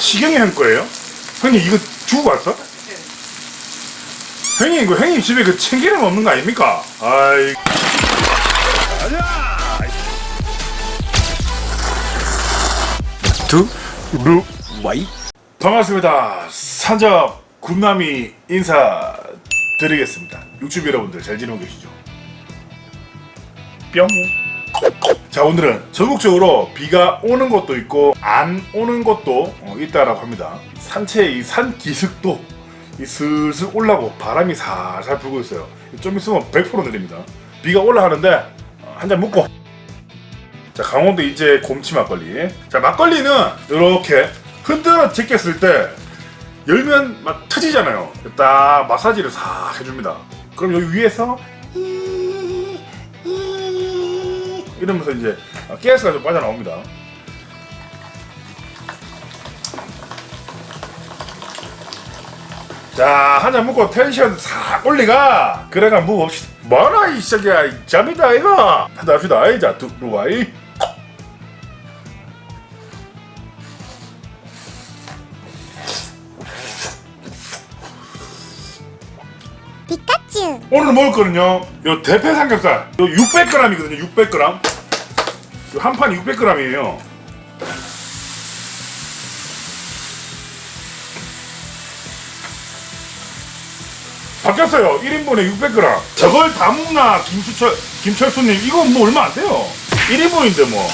시경이 형 거예요? 형님 이거 주고 왔어? 형님 이거 형님 집에 그 참기름 없는 거 아닙니까? 아이. 두, 루, 와이. 반갑습니다. 산적 군남이 인사드리겠습니다. 육즙 여러분들 잘 지내고 계시죠? 뿅. 자 오늘은 전국적으로 비가 오는 곳도 있고 안 오는 곳도 어, 있다라고 합니다. 산채의 이산 기슭도 이 슬슬 올라고 바람이 살살 불고 있어요. 좀 있으면 100% 내립니다. 비가 올라가는데 한 잔 먹고 자 강원도 이제 곰치 막걸리 자 막걸리는 이렇게 흔들어 제꼈을 때 열면 막 터지잖아요 딱 마사지를 싹 해줍니다 그럼 여기 위에서 이러면서 이제 가스가 좀 빠져나옵니다 자, 한 잔 먹고 텐션 싹 올리가. 그래가 뭐 없이. 뭐라, 이 새끼야. 잠이다, 이거. 한잔 합시다. 자, 두루와이. 피카츄 오늘 먹을 거는요. 요 대패 삼겹살. 요 600g이거든요. 600g. 요한 판이 600g이에요. 바뀌었어요. 1인분에 600g. 저걸 다 먹나, 김수철, 김철수님. 이거 뭐 얼마 안 돼요. 1인분인데 뭐.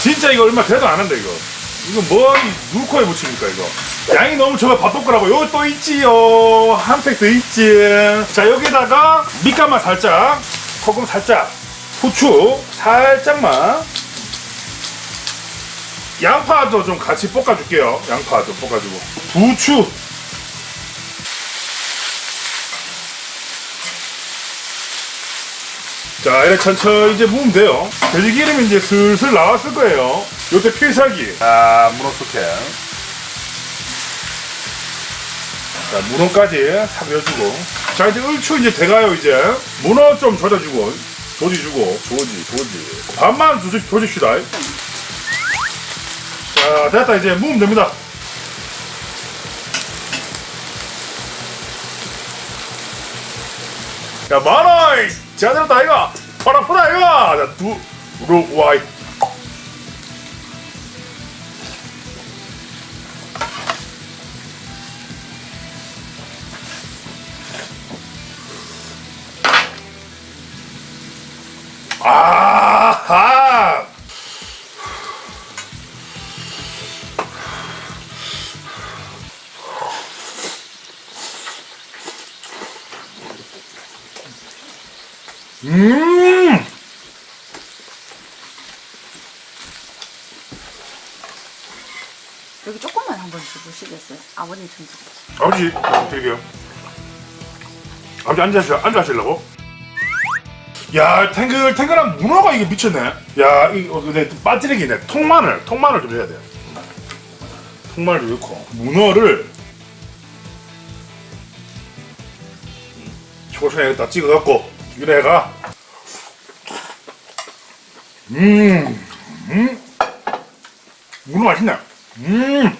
진짜 이거 얼마 되도 안 한다, 이거. 이거 뭐, 누구 코에 붙입니까, 이거. 양이 너무 적어 밥볶으라고. 요거 또 있지요. 한 팩 더 있지. 자, 여기다가 밑간만 살짝, 소금 살짝, 후추 살짝만. 양파도 좀 같이 볶아줄게요. 양파 좀 볶아주고. 부추. 자, 이렇게 천천히 이제 무으면 돼요. 돼지 기름이 이제 슬슬 나왔을 거예요. 요때 필살기. 아, 문어 숙회. 자, 문어까지 싹 넣어주고. 자, 이제 을추 이제 돼가요, 이제. 문어 좀 젖어주고. 조지주고. 조지, 조지. 반만 조지, 조집시다. 자, 됐다. 이제 무으면 됩니다. 야, 만화이! 제대로 다 이거! 파라푸다 이거! 자, 두, 루, 와이. 아 음! 여기 조금만 한번 주시겠어요? 아버님 좀 주세요. 아버지 드릴게요. 아버지 앉으시 앉으시려고? 야 탱글 탱글한 문어가 이게 미쳤네. 야 이거 근데 빠뜨리기네. 통마늘 통마늘 좀 해야 돼. 통마늘 좀 넣고 문어를 초장에 딱 찍어갖고 이래가. 음, 음, 문어 맛있네. 음.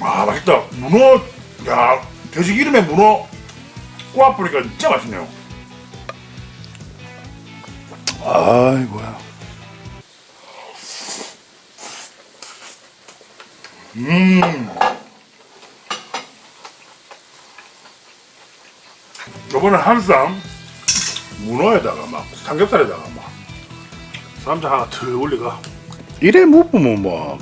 아 맛있다. 문어 야 돼지 기름에 문어 꼬아 뿌리니까 진짜 맛있네요. 아이 뭐야. 음 요번엔 한쌈 문어에다가 막 삼겹살에다가 막 쌈장 하나 더 올리가 이래 못 보면 뭐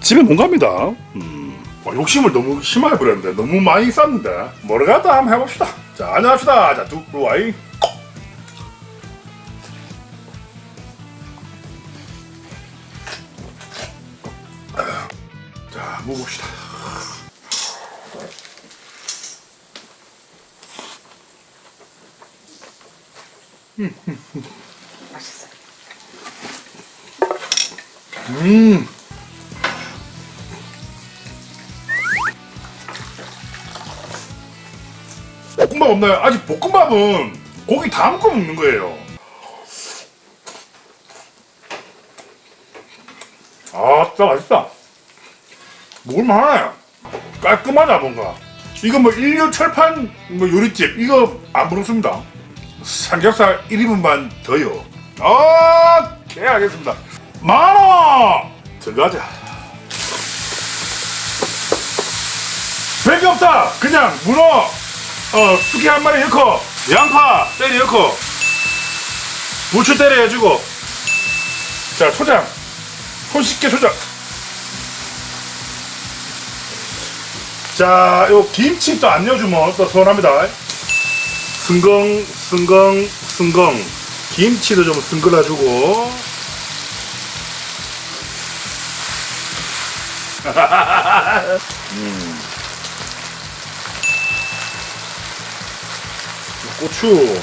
집에 못 갑니다. 음, 어, 욕심을 너무 심하게 부렸는데 너무 많이 쌌는데 갖다 한번 해봅시다. 자, 안녕합시다. 자, 두루와이. 자, 먹어봅시다. 맛있어요. 음. 볶음밥 없나요? 아직 볶음밥은 고기 담고 먹는 거예요. 아, 진짜 맛있다. 먹을만하네. 깔끔하다, 뭔가. 이거 뭐 일류 철판 뭐 요리집, 이거 안 부럽습니다. 삼겹살 1인분만 더요. 아, 개 알겠습니다. 만원! 들어가자. 별게 없다! 그냥 문어, 어, 숙회 한 마리 넣고, 양파 때려 넣고, 부추 때려 해주고, 자, 초장. 손쉽게 초장. 자, 요 김치 또 안 넣어주면 또 서운합니다. 승공, 승공, 승공. 김치도 좀 승글어주고. 음. 고추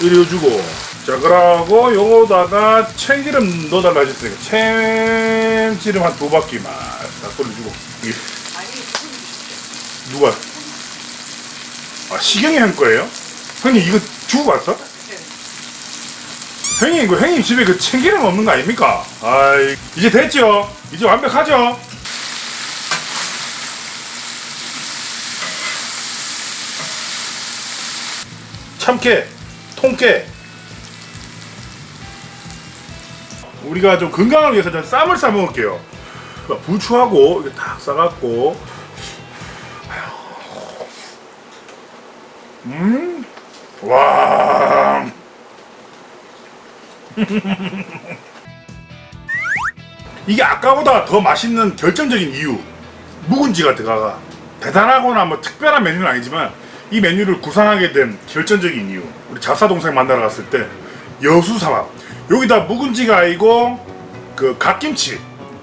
이려주고. 자, 그러고 요거다가 참기름 넣어달라 하셨으니까 참기름 한 두 바퀴만 딱 뿌려주고. 누가? 아, 시경이 형 거예요? 형님 이거 주고 갔어? 형님 이거 형님 집에 그 참기름 없는 거 아닙니까? 아이 이제 됐죠? 이제 완벽하죠? 참깨, 통깨. 우리가 좀 건강을 위해서 전 쌈을 싸 먹을게요. 부추하고 이렇게 딱 싸갖고 음, 와. 이게 아까보다 더 맛있는 결정적인 이유. 묵은지가 들어가. 대단하거나 뭐 특별한 메뉴는 아니지만 이 메뉴를 구상하게 된 결정적인 이유. 우리 잡사 동생 만나러 갔을 때 여수 삼합. 여기다 묵은지가 아니고 그 갓김치,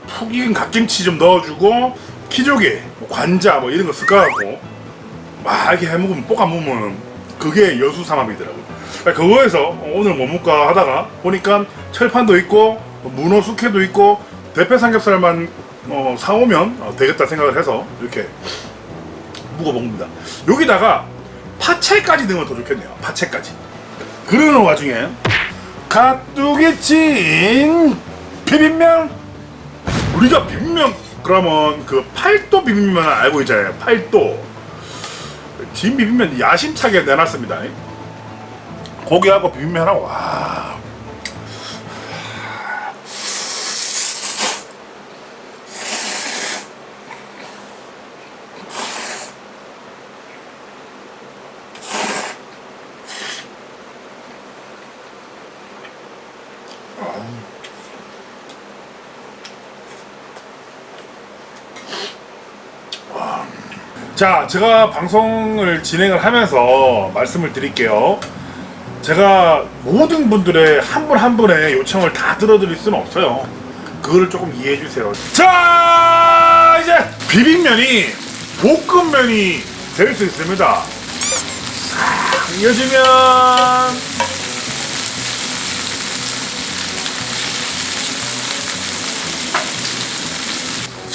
푹 익은 갓김치 좀 넣어주고 키조개, 뭐 관자 뭐 이런 거 섞어갖고 막 이렇게 해 먹으면 볶아 먹으면 그게 여수 삼합이더라고요. 그러니까 그거에서 오늘 뭐 먹을까 하다가 보니까 철판도 있고 문어 숙회도 있고 대패 삼겹살만 어, 사오면 어, 되겠다 생각을 해서 이렇게 묵어 먹습니다. 여기다가 파채까지 넣으면 더 좋겠네요. 파채까지. 그러는 와중에 갓두기 찐 비빔면 우리가 비빔면 그러면 그 팔도 비빔면 알고 있잖아요. 팔도 진 비빔면 야심차게 내놨습니다. 고기하고 비빔면 하고 와. 자, 제가 방송을 진행을 하면서 말씀을 드릴게요. 제가 모든 분들의 한 분 한 분의 요청을 다 들어드릴 수는 없어요. 그거를 조금 이해해 주세요. 자, 이제 비빔면이 볶음면이 될 수 있습니다. 싹 이어지면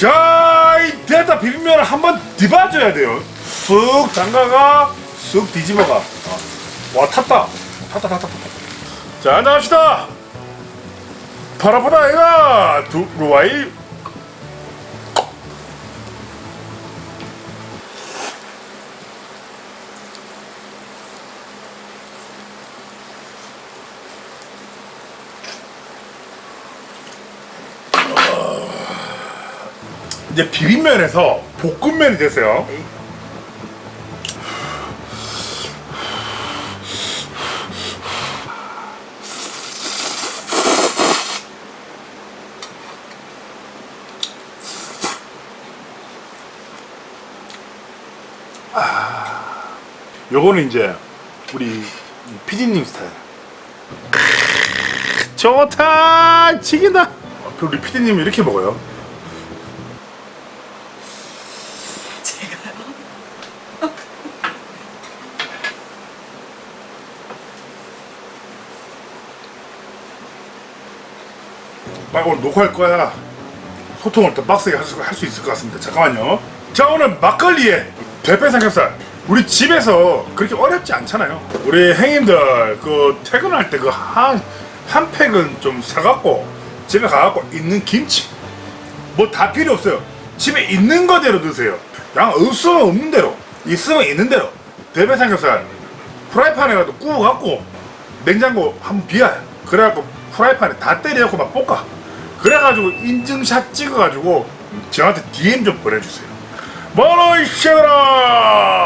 자, 이 됐다 비빔면을 한번 뒤봐줘야 돼요. 쑥 담가가 쑥 뒤집어가. 어. 와 탔다. 탔다 탔다 탔다. 자, 나갑시다. 파라파라 이가 두 루와이. 이제 비빔면에서 볶음면이 됐어요. 아, 요거는 이제 우리 피디님 스타일. 좋다, 지긴다. 그 우리 피디님이 이렇게 먹어요. 막 오늘 녹화할 거야. 소통을 더 빡세게 할 수 있을 것 같습니다. 잠깐만요. 자, 오늘 막걸리에 대패 삼겹살 우리 집에서 그렇게 어렵지 않잖아요. 우리 행님들 그 퇴근할 때 그 한 한 팩은 좀 사갖고 집에 가갖고 있는 김치 뭐 다 필요 없어요. 집에 있는 거대로 드세요. 그냥 없으면 없는 대로 있으면 있는 대로 대배 삼겹살 프라이팬에 가도 구워갖고 냉장고 한번 비워요. 그래갖고 프라이팬에 다 때려갖고 막 볶아. 그래가지고 인증샷 찍어가지고 저한테 DM 좀 보내주세요. 뭐로 이시라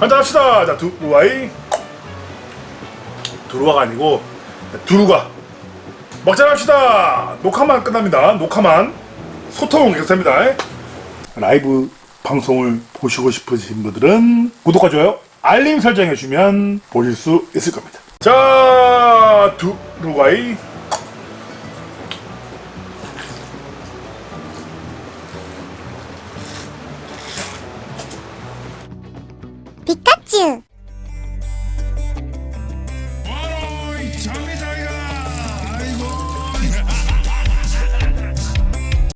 한잔 합시다. 자, 두, 와이. 두루와가 아니고, 두루가. 먹자 합시다. 녹화만 끝납니다. 녹화만. 소통은 괜찮습니다. 라이브 방송을 보시고 싶으신 분들은 구독과 좋아요, 알림 설정해 주시면 보실 수 있을 겁니다. 자, 두루와이.